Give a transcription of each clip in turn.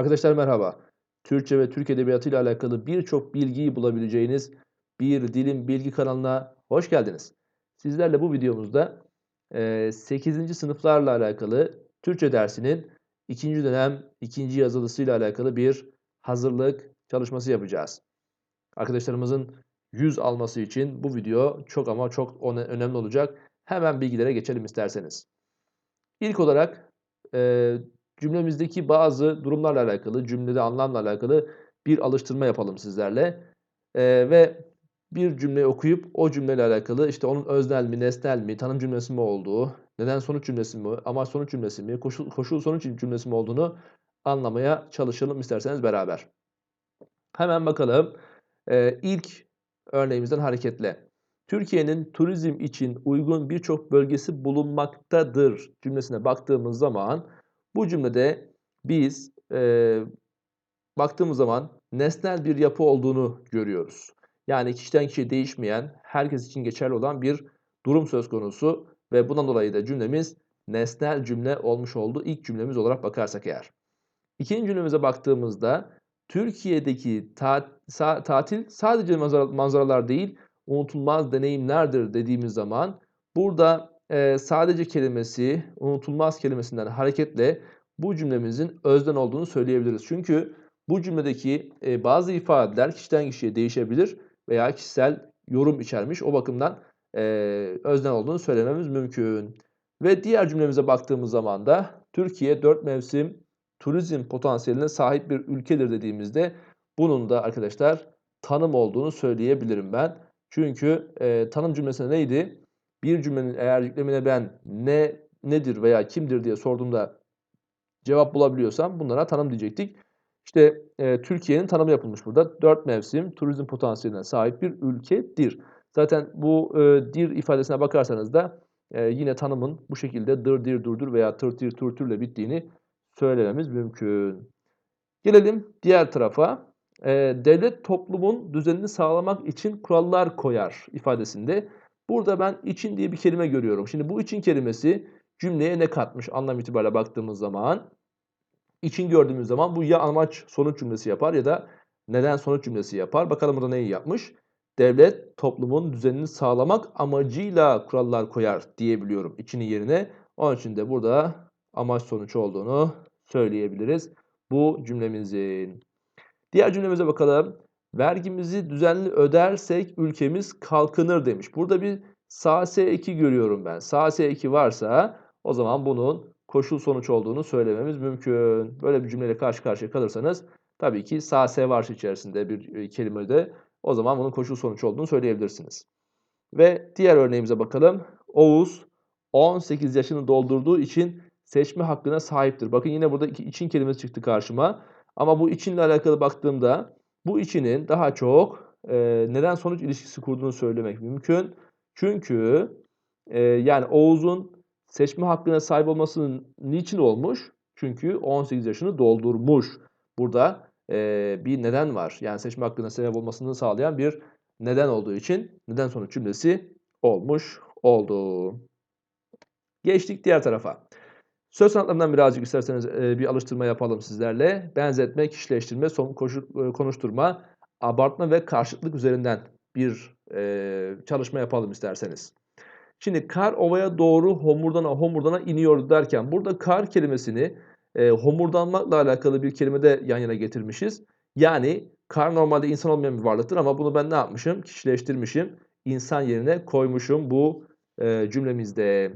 Arkadaşlar merhaba. Türkçe ve Türk Edebiyatı ile alakalı birçok bilgiyi bulabileceğiniz Bir Dilim Bilgi kanalına hoş geldiniz. Sizlerle bu videomuzda eee, 8. sınıflarla alakalı Türkçe dersinin 2. dönem 2. yazılısıyla alakalı bir hazırlık çalışması yapacağız. Arkadaşlarımızın 100 alması için bu video çok ama çok öne- önemli olacak. Hemen bilgilere geçelim isterseniz. İlk olarak cümlemizdeki bazı durumlarla alakalı, cümlede anlamla alakalı bir alıştırma yapalım sizlerle. Eee, ve bir cümleyi okuyup o cümleyle alakalı işte onun öznel mi, nesnel mi, tanım cümlesi mi olduğu, neden sonuç cümlesi mi, amaç sonuç cümlesi mi, koşul, koşul sonuç cümlesi mi olduğunu anlamaya çalışalım isterseniz beraber. Hemen bakalım. Eee ilk örneğimizden hareketle. Türkiye'nin turizm için uygun birçok bölgesi bulunmaktadır cümlesine baktığımız zaman bu cümlede biz eee, baktığımız zaman nesnel bir yapı olduğunu görüyoruz. Yani kişiden kişiye değişmeyen, herkes için geçerli olan bir durum söz konusu ve bundan dolayı da cümlemiz nesnel cümle olmuş oldu ilk cümlemiz olarak bakarsak eğer. İkinci cümlemize baktığımızda Türkiye'deki ta- sa- tatil sadece manzara- manzaralar değil, unutulmaz deneyimlerdir dediğimiz zaman burada sadece kelimesi, unutulmaz kelimesinden hareketle bu cümlemizin özden olduğunu söyleyebiliriz. Çünkü bu cümledeki bazı ifadeler kişiden kişiye değişebilir veya kişisel yorum içermiş. O bakımdan özden olduğunu söylememiz mümkün. Ve diğer cümlemize baktığımız zaman da Türkiye dört mevsim turizm potansiyeline sahip bir ülkedir dediğimizde bunun da arkadaşlar tanım olduğunu söyleyebilirim ben. Çünkü e, tanım cümlesinde neydi? Bir cümlenin eğer yüklemine ben ne nedir veya kimdir diye sorduğumda cevap bulabiliyorsam bunlara tanım diyecektik. İşte e, Türkiye'nin tanımı yapılmış burada. Dört mevsim turizm potansiyeline sahip bir ülkedir. Zaten bu e, dir ifadesine bakarsanız da e, yine tanımın bu şekilde dır, dir, durdur veya tır, tir, tur, türle bittiğini söylememiz mümkün. Gelelim diğer tarafa. E, devlet toplumun düzenini sağlamak için kurallar koyar ifadesinde. Burada ben için diye bir kelime görüyorum. Şimdi bu için kelimesi cümleye ne katmış anlam itibariyle baktığımız zaman için gördüğümüz zaman bu ya amaç sonuç cümlesi yapar ya da neden sonuç cümlesi yapar. Bakalım burada neyi yapmış? Devlet toplumun düzenini sağlamak amacıyla kurallar koyar diyebiliyorum içinin yerine. Onun için de burada amaç sonuç olduğunu söyleyebiliriz bu cümlemizin. Diğer cümlemize bakalım. Vergimizi düzenli ödersek ülkemiz kalkınır demiş. Burada bir sağ S2 görüyorum ben. Sağ S2 varsa o zaman bunun koşul sonuç olduğunu söylememiz mümkün. Böyle bir cümleyle karşı karşıya kalırsanız tabii ki sağ S varsa içerisinde bir e, kelimede o zaman bunun koşul sonuç olduğunu söyleyebilirsiniz. Ve diğer örneğimize bakalım. Oğuz 18 yaşını doldurduğu için seçme hakkına sahiptir. Bakın yine burada iki için kelimesi çıktı karşıma. Ama bu içinle alakalı baktığımda bu içinin daha çok e, neden sonuç ilişkisi kurduğunu söylemek mümkün. Çünkü e, yani Oğuz'un seçme hakkına sahip olmasının niçin olmuş? Çünkü 18 yaşını doldurmuş. Burada e, bir neden var. Yani seçme hakkına sebep olmasını sağlayan bir neden olduğu için neden sonuç cümlesi olmuş oldu. Geçtik diğer tarafa. Söz sanatlarından birazcık isterseniz e, bir alıştırma yapalım sizlerle. Benzetme, kişileştirme, son koşu, e, konuşturma, abartma ve karşıtlık üzerinden bir e, çalışma yapalım isterseniz. Şimdi kar ovaya doğru homurdana homurdana iniyordu derken burada kar kelimesini e, homurdanmakla alakalı bir kelime de yan yana getirmişiz. Yani kar normalde insan olmayan bir varlıktır ama bunu ben ne yapmışım? Kişileştirmişim. İnsan yerine koymuşum bu cümlemizde.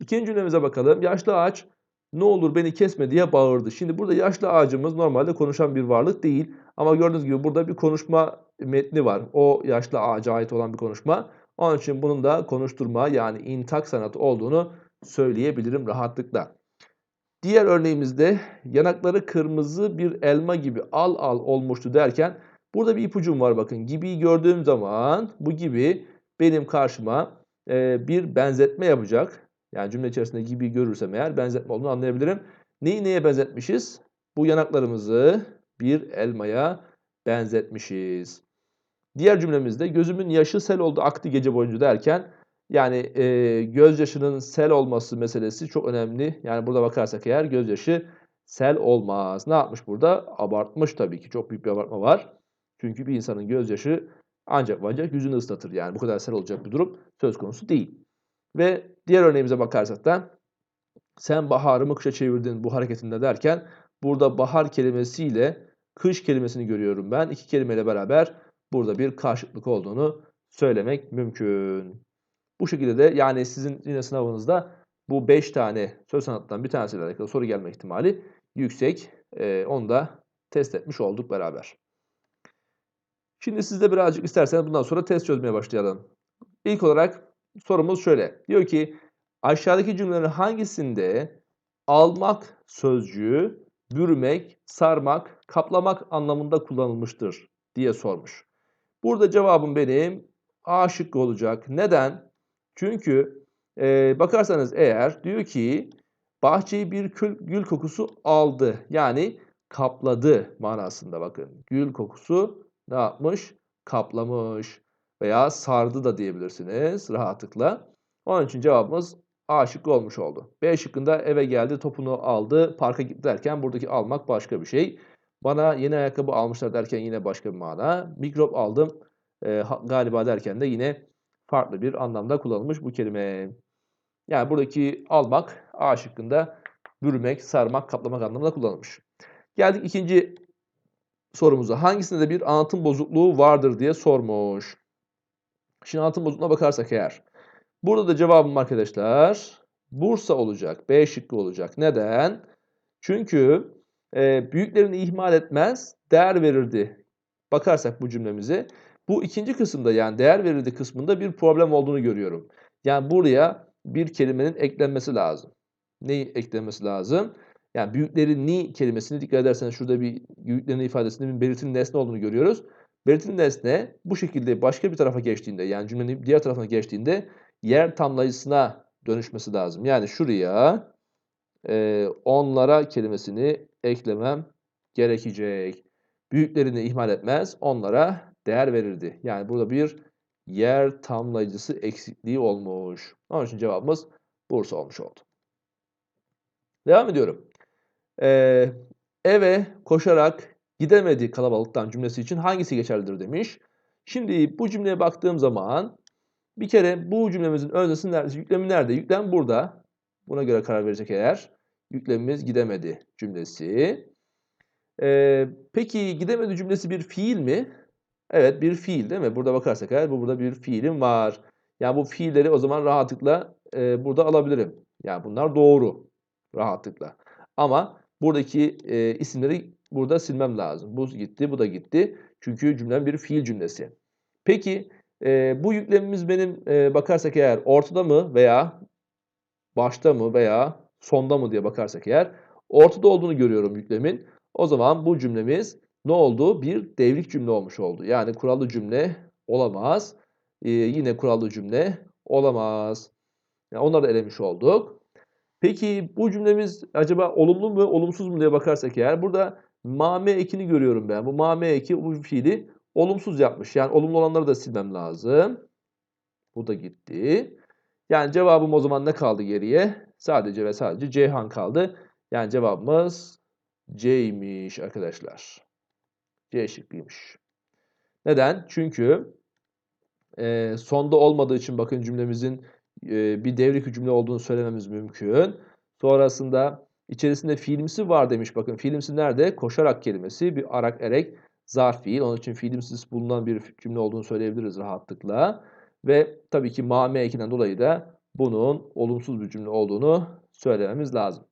İkinci cümlemize bakalım. Yaşlı ağaç ne olur beni kesme diye bağırdı. Şimdi burada yaşlı ağacımız normalde konuşan bir varlık değil. Ama gördüğünüz gibi burada bir konuşma metni var. O yaşlı ağaca ait olan bir konuşma. Onun için bunun da konuşturma yani intak sanatı olduğunu söyleyebilirim rahatlıkla. Diğer örneğimizde yanakları kırmızı bir elma gibi al al olmuştu derken burada bir ipucum var bakın. Gibi gördüğüm zaman bu gibi benim karşıma bir benzetme yapacak. Yani cümle içerisinde gibi görürsem eğer benzetme olduğunu anlayabilirim. Neyi neye benzetmişiz? Bu yanaklarımızı bir elmaya benzetmişiz. Diğer cümlemizde gözümün yaşı sel oldu aktı gece boyunca derken yani e, gözyaşının sel olması meselesi çok önemli. Yani burada bakarsak eğer gözyaşı sel olmaz. Ne yapmış burada? Abartmış tabii ki. Çok büyük bir abartma var. Çünkü bir insanın gözyaşı ancak ancak yüzünü ıslatır. Yani bu kadar sel olacak bir durum söz konusu değil. Ve diğer örneğimize bakarsak da sen baharı mı kışa çevirdin bu hareketinde derken burada bahar kelimesiyle kış kelimesini görüyorum ben. İki kelimeyle beraber burada bir karşıtlık olduğunu söylemek mümkün. Bu şekilde de yani sizin yine sınavınızda bu 5 tane söz sanatından bir tanesiyle alakalı soru gelme ihtimali yüksek. Ee, onu da test etmiş olduk beraber. Şimdi siz de birazcık isterseniz bundan sonra test çözmeye başlayalım. İlk olarak sorumuz şöyle. Diyor ki aşağıdaki cümlelerin hangisinde almak sözcüğü bürümek, sarmak, kaplamak anlamında kullanılmıştır diye sormuş. Burada cevabım benim A şıkkı olacak. Neden? Çünkü e, bakarsanız eğer diyor ki bahçeyi bir kül, gül kokusu aldı. Yani kapladı manasında bakın. Gül kokusu ne yapmış? Kaplamış veya sardı da diyebilirsiniz rahatlıkla. Onun için cevabımız A şıkkı olmuş oldu. B şıkkında eve geldi, topunu aldı, parka gitti derken buradaki almak başka bir şey. Bana yeni ayakkabı almışlar derken yine başka bir mana. Mikrop aldım e, galiba derken de yine farklı bir anlamda kullanılmış bu kelime. Yani buradaki almak A şıkkında bürümek, sarmak, kaplamak anlamında kullanılmış. Geldik ikinci sorumuza. Hangisinde de bir anlatım bozukluğu vardır diye sormuş. Şimdi anlatım bozukluğuna bakarsak eğer. Burada da cevabım arkadaşlar Bursa olacak. B şıkkı olacak. Neden? Çünkü e, büyüklerini ihmal etmez, değer verirdi. Bakarsak bu cümlemize. Bu ikinci kısımda yani değer verirdi kısmında bir problem olduğunu görüyorum. Yani buraya bir kelimenin eklenmesi lazım. Neyi eklenmesi lazım? Yani büyükleri ni kelimesini dikkat ederseniz şurada bir büyüklerin ifadesinde bir belirtili nesne olduğunu görüyoruz. Belirtili nesne bu şekilde başka bir tarafa geçtiğinde yani cümlenin diğer tarafına geçtiğinde yer tamlayıcısına dönüşmesi lazım. Yani şuraya e, onlara kelimesini eklemem gerekecek. Büyüklerini ihmal etmez, onlara değer verirdi. Yani burada bir yer tamlayıcısı eksikliği olmuş. Onun için cevabımız Bursa olmuş oldu. Devam ediyorum. Ee, eve koşarak gidemedi kalabalıktan cümlesi için hangisi geçerlidir demiş. Şimdi bu cümleye baktığım zaman bir kere bu cümlemizin öznesi nerede? Yüklemi nerede? Yüklem burada. Buna göre karar verecek eğer. Yüklemimiz gidemedi cümlesi. Ee, peki gidemedi cümlesi bir fiil mi? Evet bir fiil değil mi? Burada bakarsak eğer bu burada bir fiilim var. Yani bu fiilleri o zaman rahatlıkla e, burada alabilirim. Yani bunlar doğru rahatlıkla. Ama buradaki e, isimleri burada silmem lazım. Bu gitti, bu da gitti. Çünkü cümlem bir fiil cümlesi. Peki e, bu yüklemimiz benim e, bakarsak eğer ortada mı veya başta mı veya sonda mı diye bakarsak eğer ortada olduğunu görüyorum yüklemin. O zaman bu cümlemiz ne oldu? Bir devrik cümle olmuş oldu. Yani kurallı cümle olamaz. Ee, yine kurallı cümle olamaz. Yani onları da elemiş olduk. Peki bu cümlemiz acaba olumlu mu olumsuz mu diye bakarsak eğer burada mame ekini görüyorum ben. Bu mame eki bu fiili olumsuz yapmış. Yani olumlu olanları da silmem lazım. Bu da gitti. Yani cevabım o zaman ne kaldı geriye? Sadece ve sadece Ceyhan kaldı. Yani cevabımız C'ymiş arkadaşlar. C şıkkıymış. Neden? Çünkü e, sonda olmadığı için bakın cümlemizin e, bir devrik cümle olduğunu söylememiz mümkün. Sonrasında içerisinde fiilimsi var demiş. Bakın fiilimsi nerede? Koşarak kelimesi bir arak erek zarf fiil. Onun için fiilimsiz bulunan bir cümle olduğunu söyleyebiliriz rahatlıkla. Ve tabii ki mame ekinden dolayı da bunun olumsuz bir cümle olduğunu söylememiz lazım.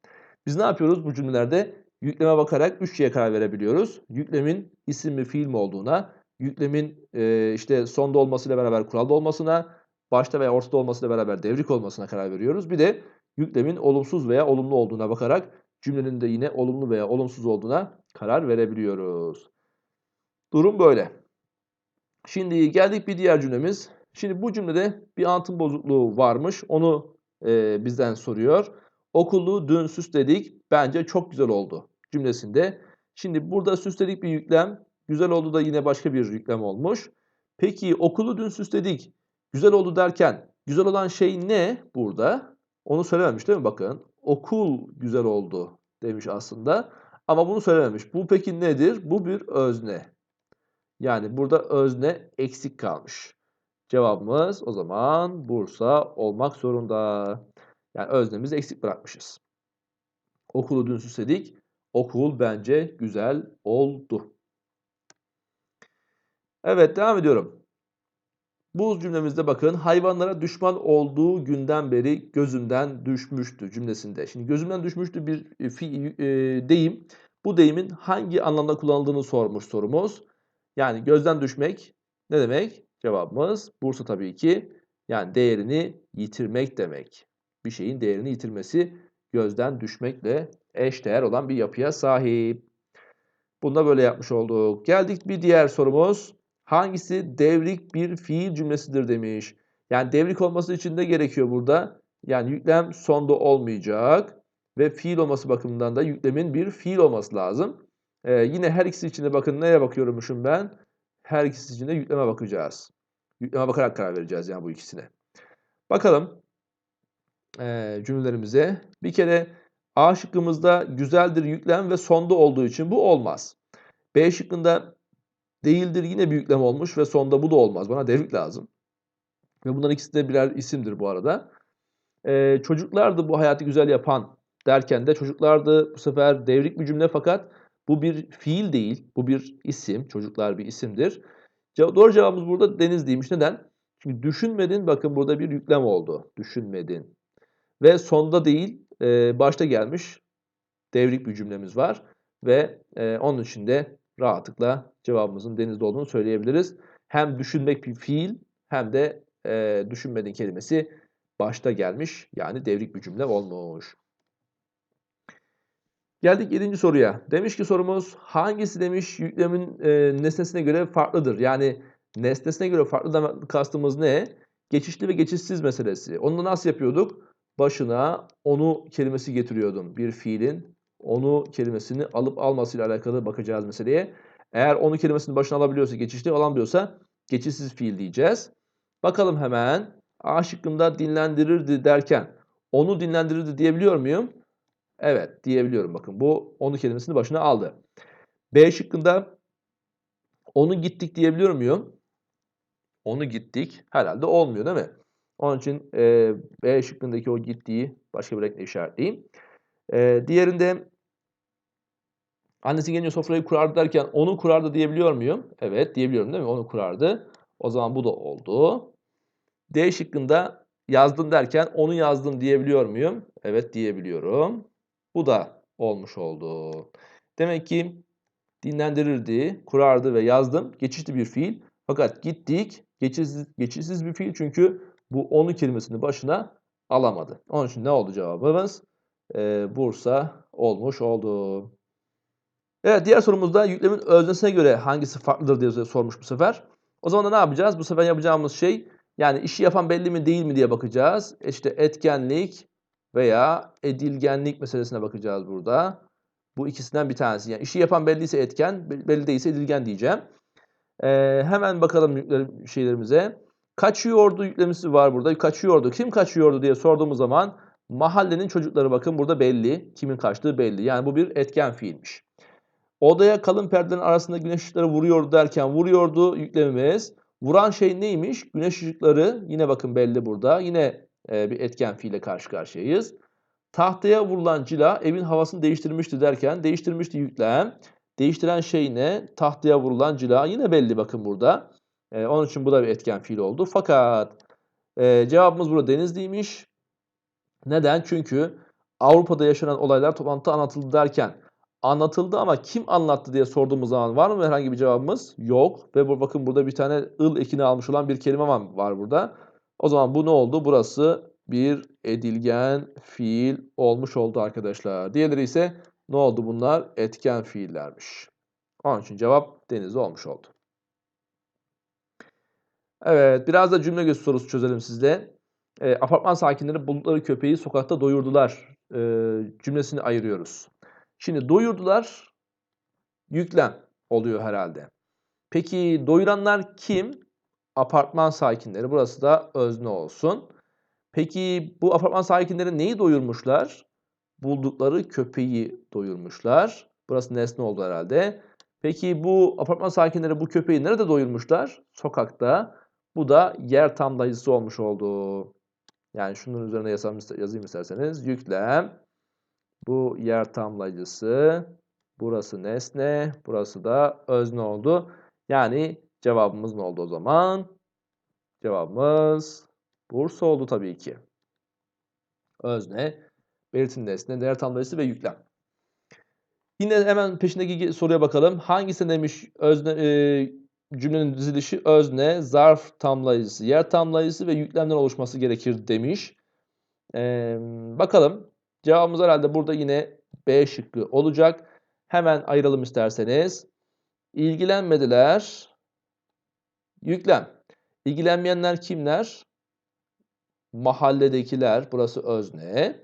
Biz ne yapıyoruz bu cümlelerde? Yükleme bakarak üç şeye karar verebiliyoruz. Yüklemin isim mi fiil mi olduğuna, yüklemin e, işte sonda olmasıyla beraber kuralda olmasına, başta veya ortada olmasıyla beraber devrik olmasına karar veriyoruz. Bir de yüklemin olumsuz veya olumlu olduğuna bakarak cümlenin de yine olumlu veya olumsuz olduğuna karar verebiliyoruz. Durum böyle. Şimdi geldik bir diğer cümlemiz. Şimdi bu cümlede bir anlatım bozukluğu varmış. Onu e, bizden soruyor. Okulu dün süsledik. Bence çok güzel oldu cümlesinde. Şimdi burada süsledik bir yüklem. Güzel oldu da yine başka bir yüklem olmuş. Peki okulu dün süsledik. Güzel oldu derken güzel olan şey ne burada? Onu söylememiş değil mi? Bakın okul güzel oldu demiş aslında. Ama bunu söylememiş. Bu peki nedir? Bu bir özne. Yani burada özne eksik kalmış. Cevabımız o zaman Bursa olmak zorunda. Yani öznemizi eksik bırakmışız. Okulu dün süsledik. Okul bence güzel oldu. Evet devam ediyorum. Bu cümlemizde bakın hayvanlara düşman olduğu günden beri gözümden düşmüştü cümlesinde. Şimdi gözümden düşmüştü bir e, e, deyim. Bu deyimin hangi anlamda kullanıldığını sormuş sorumuz. Yani gözden düşmek ne demek? Cevabımız Bursa tabii ki. Yani değerini yitirmek demek. Bir şeyin değerini yitirmesi gözden düşmekle eşdeğer olan bir yapıya sahip. Bunu da böyle yapmış olduk. Geldik bir diğer sorumuz. Hangisi devrik bir fiil cümlesidir demiş. Yani devrik olması için de gerekiyor burada. Yani yüklem sonda olmayacak ve fiil olması bakımından da yüklemin bir fiil olması lazım. Ee, yine her ikisi için de bakın nereye bakıyormuşum ben? Her ikisi için de yükleme bakacağız. Yükleme bakarak karar vereceğiz yani bu ikisine. Bakalım e, cümlelerimize. Bir kere A şıkkımızda güzeldir yüklem ve sonda olduğu için bu olmaz. B şıkkında değildir yine bir yüklem olmuş ve sonda bu da olmaz. Bana devrik lazım. Ve bunların ikisi de birer isimdir bu arada. Ee, çocuklardı bu hayatı güzel yapan derken de çocuklardı bu sefer devrik bir cümle fakat bu bir fiil değil. Bu bir isim. Çocuklar bir isimdir. Doğru cevabımız burada deniz değilmiş. Neden? Çünkü düşünmedin bakın burada bir yüklem oldu. Düşünmedin. Ve sonda değil e, başta gelmiş devrik bir cümlemiz var. Ve e, onun için de rahatlıkla cevabımızın denizde olduğunu söyleyebiliriz. Hem düşünmek bir fiil hem de e, düşünmedin kelimesi başta gelmiş. Yani devrik bir cümle olmuş. Geldik 7. soruya. Demiş ki sorumuz hangisi demiş yüklemin e, nesnesine göre farklıdır? Yani nesnesine göre farklı kastımız ne? Geçişli ve geçişsiz meselesi. Onu nasıl yapıyorduk? Başına onu kelimesi getiriyordum bir fiilin. Onu kelimesini alıp almasıyla alakalı bakacağız meseleye. Eğer onu kelimesini başına alabiliyorsa, geçişli alamıyorsa geçişsiz fiil diyeceğiz. Bakalım hemen A şıkkında dinlendirirdi derken onu dinlendirirdi diyebiliyor muyum? Evet diyebiliyorum bakın bu onu kelimesini başına aldı. B şıkkında onu gittik diyebiliyor muyum? Onu gittik herhalde olmuyor değil mi? Onun için e, B şıkkındaki o gittiği başka bir renkle işaretleyeyim. E, diğerinde annesi gelince sofrayı kurardı derken onu kurardı diyebiliyor muyum? Evet diyebiliyorum değil mi? Onu kurardı. O zaman bu da oldu. D şıkkında yazdım derken onu yazdım diyebiliyor muyum? Evet diyebiliyorum. Bu da olmuş oldu. Demek ki dinlendirirdi, kurardı ve yazdım. Geçişli bir fiil. Fakat gittik geçişsiz, geçişsiz bir fiil çünkü bu onu kelimesini başına alamadı. Onun için ne oldu cevabımız? Ee, Bursa olmuş oldu. Evet diğer sorumuzda yüklemin öznesine göre hangisi farklıdır diye sormuş bu sefer. O zaman da ne yapacağız? Bu sefer yapacağımız şey yani işi yapan belli mi değil mi diye bakacağız. İşte etkenlik veya edilgenlik meselesine bakacağız burada. Bu ikisinden bir tanesi. Yani işi yapan belliyse etken, belli değilse edilgen diyeceğim. Ee, hemen bakalım yükler, şeylerimize. Kaçıyordu yüklemisi var burada. Kaçıyordu. Kim kaçıyordu diye sorduğumuz zaman mahallenin çocukları bakın burada belli. Kimin kaçtığı belli. Yani bu bir etken fiilmiş. Odaya kalın perdelerin arasında güneş ışıkları vuruyordu derken vuruyordu yüklemimiz. Vuran şey neymiş? Güneş ışıkları yine bakın belli burada. Yine e, bir etken fiile karşı karşıyayız. Tahtaya vurulan cila evin havasını değiştirmişti derken değiştirmişti yüklem. Değiştiren şey ne? Tahtaya vurulan cila yine belli bakın burada. E, onun için bu da bir etken fiil oldu. Fakat e, cevabımız burada denizliymiş. Neden? Çünkü Avrupa'da yaşanan olaylar toplantıda anlatıldı derken anlatıldı ama kim anlattı diye sorduğumuz zaman var mı herhangi bir cevabımız? Yok. Ve bu, bakın burada bir tane ıl ekini almış olan bir kelime var, burada. O zaman bu ne oldu? Burası bir edilgen fiil olmuş oldu arkadaşlar. Diğerleri ise ne oldu bunlar? Etken fiillermiş. Onun için cevap deniz olmuş oldu. Evet biraz da cümle göz sorusu çözelim sizle. E, apartman sakinleri buldukları köpeği sokakta doyurdular e, cümlesini ayırıyoruz. Şimdi doyurdular yüklem oluyor herhalde. Peki doyuranlar kim? Apartman sakinleri. Burası da özne olsun. Peki bu apartman sakinleri neyi doyurmuşlar? buldukları köpeği doyurmuşlar. Burası nesne oldu herhalde. Peki bu apartman sakinleri bu köpeği nerede doyurmuşlar? Sokakta. Bu da yer tamlayıcısı olmuş oldu. Yani şunun üzerine yazayım, yazayım isterseniz. Yüklem. Bu yer tamlayıcısı. Burası nesne. Burası da özne oldu. Yani cevabımız ne oldu o zaman? Cevabımız Bursa oldu tabii ki. Özne, belirtin nesne, değer tamlayıcısı ve yüklem. Yine hemen peşindeki soruya bakalım. Hangisi demiş özne, e, cümlenin dizilişi özne, zarf tamlayıcısı, yer tamlayıcısı ve yüklemden oluşması gerekir demiş. E, bakalım. Cevabımız herhalde burada yine B şıkkı olacak. Hemen ayıralım isterseniz. İlgilenmediler. Yüklem. İlgilenmeyenler kimler? Mahalledekiler. Burası özne.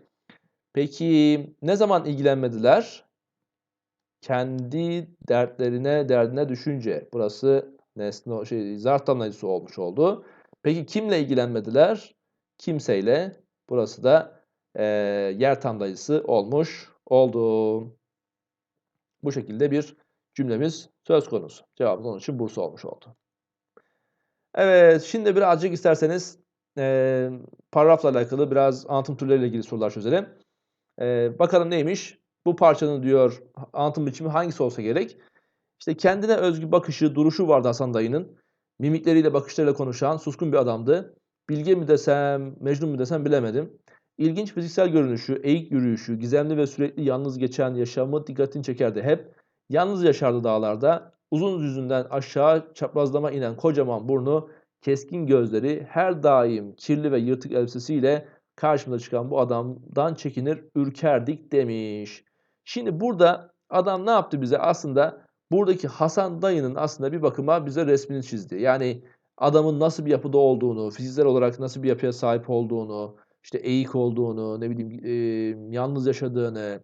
Peki ne zaman ilgilenmediler? Kendi dertlerine, derdine düşünce. Burası nesne şey zarf tamlayıcısı olmuş oldu. Peki kimle ilgilenmediler? Kimseyle. Burası da e, yer tamlayıcısı olmuş oldu. Bu şekilde bir cümlemiz söz konusu. Cevabımız onun için Bursa olmuş oldu. Evet, şimdi birazcık isterseniz e, paragrafla alakalı biraz anlatım türleriyle ilgili sorular çözelim. E, bakalım neymiş? Bu parçanın diyor anlatım biçimi hangisi olsa gerek? İşte kendine özgü bakışı, duruşu vardı Hasan dayının. Mimikleriyle, bakışlarıyla konuşan suskun bir adamdı. Bilge mi desem, Mecnun mu desem bilemedim. İlginç fiziksel görünüşü, eğik yürüyüşü, gizemli ve sürekli yalnız geçen yaşamı dikkatini çekerdi hep. Yalnız yaşardı dağlarda. Uzun yüzünden aşağı çaprazlama inen kocaman burnu, keskin gözleri, her daim kirli ve yırtık elbisesiyle karşımıza çıkan bu adamdan çekinir, ürkerdik demiş. Şimdi burada adam ne yaptı bize? Aslında buradaki Hasan dayının aslında bir bakıma bize resmini çizdi. Yani adamın nasıl bir yapıda olduğunu, fiziksel olarak nasıl bir yapıya sahip olduğunu, işte eğik olduğunu, ne bileyim e, yalnız yaşadığını,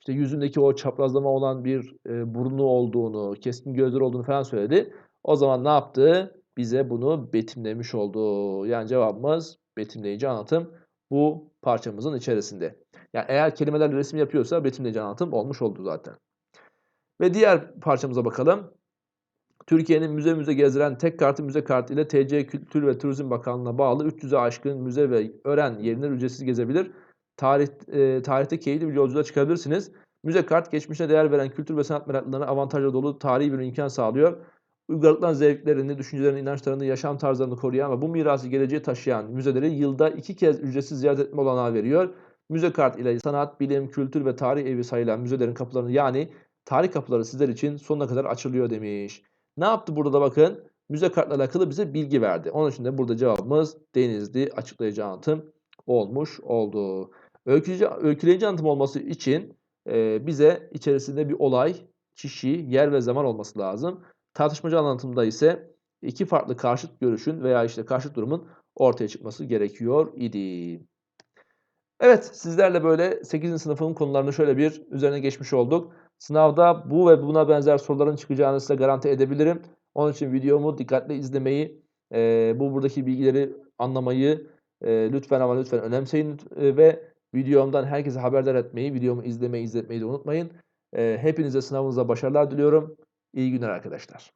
işte yüzündeki o çaprazlama olan bir e, burnu olduğunu, keskin gözleri olduğunu falan söyledi. O zaman ne yaptı? Bize bunu betimlemiş oldu. Yani cevabımız betimleyici anlatım bu parçamızın içerisinde. Yani eğer kelimelerle resim yapıyorsa betimleyici anlatım olmuş oldu zaten. Ve diğer parçamıza bakalım. Türkiye'nin müze müze gezdiren tek kartı müze kartı ile TC Kültür ve Turizm Bakanlığı'na bağlı 300'e aşkın müze ve öğren yerine ücretsiz gezebilir. Tarih, e, tarihte keyifli bir yolculuğa çıkabilirsiniz. Müze kart geçmişe değer veren kültür ve sanat meraklılarına avantajlı dolu tarihi bir imkan sağlıyor. Uygarlıktan zevklerini, düşüncelerini, inançlarını, yaşam tarzlarını koruyan ve bu mirası geleceğe taşıyan müzeleri yılda iki kez ücretsiz ziyaret etme olanağı veriyor. Müze kart ile sanat, bilim, kültür ve tarih evi sayılan müzelerin kapılarını yani tarih kapıları sizler için sonuna kadar açılıyor demiş. Ne yaptı burada da bakın. Müze kartla alakalı bize bilgi verdi. Onun için de burada cevabımız Denizli açıklayıcı anlatım olmuş oldu. Öyküleyici, öyküleyici anlatım olması için e, bize içerisinde bir olay, kişi, yer ve zaman olması lazım. Tartışmacı anlatımda ise iki farklı karşıt görüşün veya işte karşıt durumun ortaya çıkması gerekiyor idi. Evet sizlerle böyle 8. sınıfın konularını şöyle bir üzerine geçmiş olduk. Sınavda bu ve buna benzer soruların çıkacağını size garanti edebilirim. Onun için videomu dikkatli izlemeyi, e, bu buradaki bilgileri anlamayı e, lütfen ama lütfen önemseyin e, ve videomdan herkese haberdar etmeyi, videomu izlemeyi, izletmeyi de unutmayın. E, hepinize sınavınızda başarılar diliyorum. İyi günler arkadaşlar.